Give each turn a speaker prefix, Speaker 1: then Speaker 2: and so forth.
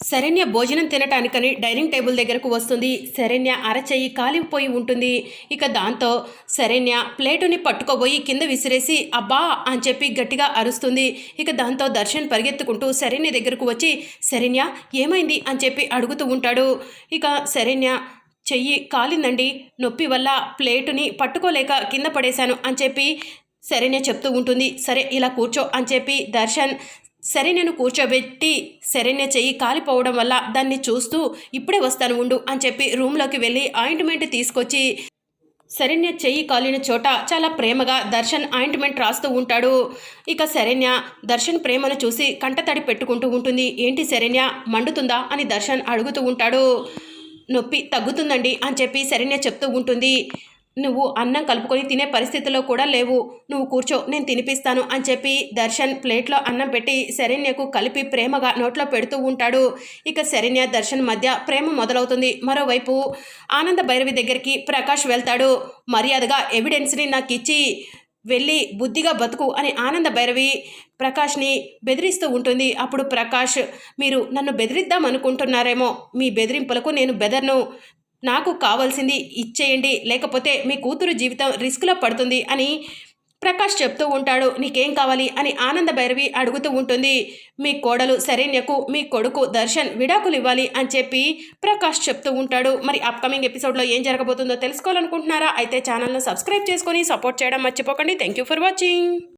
Speaker 1: శరణ్య భోజనం తినటానికని dining table దగ్గరకు వస్తుంది. శరణ్య అరచెయ్యి కాలిపోయి ఉంటుంది. ఇక దాంతో శరణ్య ప్లేటుని పట్టుకోబోయి కింద విసిరేసి అబ్బా! అని చెప్పి గట్టిగా అరుస్తుంది. ఇక దాంతో దర్శన్ పరిగెత్తుకుంటూ శరణ్య దగ్గరకు వచ్చి శరణ్య ఏమైంది? అని చెప్పి అడుగుతూ ఉంటాడు. ఇక శరణ్య చెయ్యి కాలిందండి. నొప్పి వల్ల ప్లేటుని పట్టుకోలేక కింద పడేశాను అని చెప్పి శరణ్య చెప్తూ ఉంటుంది. సరే ఇలా కూర్చో అని చెప్పి దర్శన్ శరణ్యను కూర్చోబెట్టి శరణ్య చెయ్యి కాలిపోవడం వల్ల దాన్ని చూస్తూ ఇప్పుడే వస్తాను ఉండు అని చెప్పి రూమ్లోకి వెళ్ళి ఆయింట్మెంట్ తీసుకొచ్చి శరణ్య చెయ్యి కాలిన చోట చాలా ప్రేమగా దర్శన్ ఆయింట్మెంట్ రాస్తూ ఉంటాడు. ఇక శరణ్య దర్శన్ ప్రేమను చూసి కంటతడి పెట్టుకుంటూ ఉంటుంది. ఏంటి శరణ్య మండుతుందా అని దర్శన్ అడుగుతూ ఉంటాడు. నొప్పి తగ్గుతుందండి అని చెప్పి శరణ్య చెప్తూ ఉంటుంది. నువ్వు అన్నం కలుపుకొని తినే పరిస్థితిలో కూడా లేవు. నువ్వు కూర్చో నేను తినిపిస్తాను అని చెప్పి దర్శన్ ప్లేట్లో అన్నం పెట్టి శరణ్యకు కలిపి ప్రేమగా నోట్లో పెడుతూ ఉంటాడు. ఇక శరణ్య దర్శన్ మధ్య ప్రేమ మొదలవుతుంది. మరోవైపు ఆనంద భైరవి దగ్గరికి ప్రకాష్ వెళ్తాడు. మర్యాదగా ఎవిడెన్స్ని నాకు ఇచ్చి వెళ్ళి బుద్ధిగా బతుకు అని ఆనంద భైరవి ప్రకాష్ని బెదిరిస్తూ ఉంటుంది. అప్పుడు ప్రకాష్ మీరు నన్ను బెదిరిద్దాం అనుకుంటున్నారేమో మీ బెదిరింపులకు నేను బెదర్ను. నాకు కావాల్సింది ఇచ్చేయండి లేకపోతే మీ కూతురు జీవితం రిస్క్లో పడుతుంది అని ప్రకాష్ చెప్తూ ఉంటాడు. నీకేం కావాలి అని ఆనంద భైరవి అడుగుతూ ఉంటుంది. మీ కోడలు శరణ్యకు మీ కొడుకు దర్శన్ విడాకులు ఇవ్వాలి అని చెప్పి ప్రకాష్ చెప్తూ ఉంటాడు. మరి అప్కమింగ్ ఎపిసోడ్లో ఏం జరగబోతుందో తెలుసుకోవాలనుకుంటున్నారా? అయితే ఛానల్ను సబ్స్క్రైబ్ చేసుకొని సపోర్ట్ చేయడం మర్చిపోకండి. Thank you for watching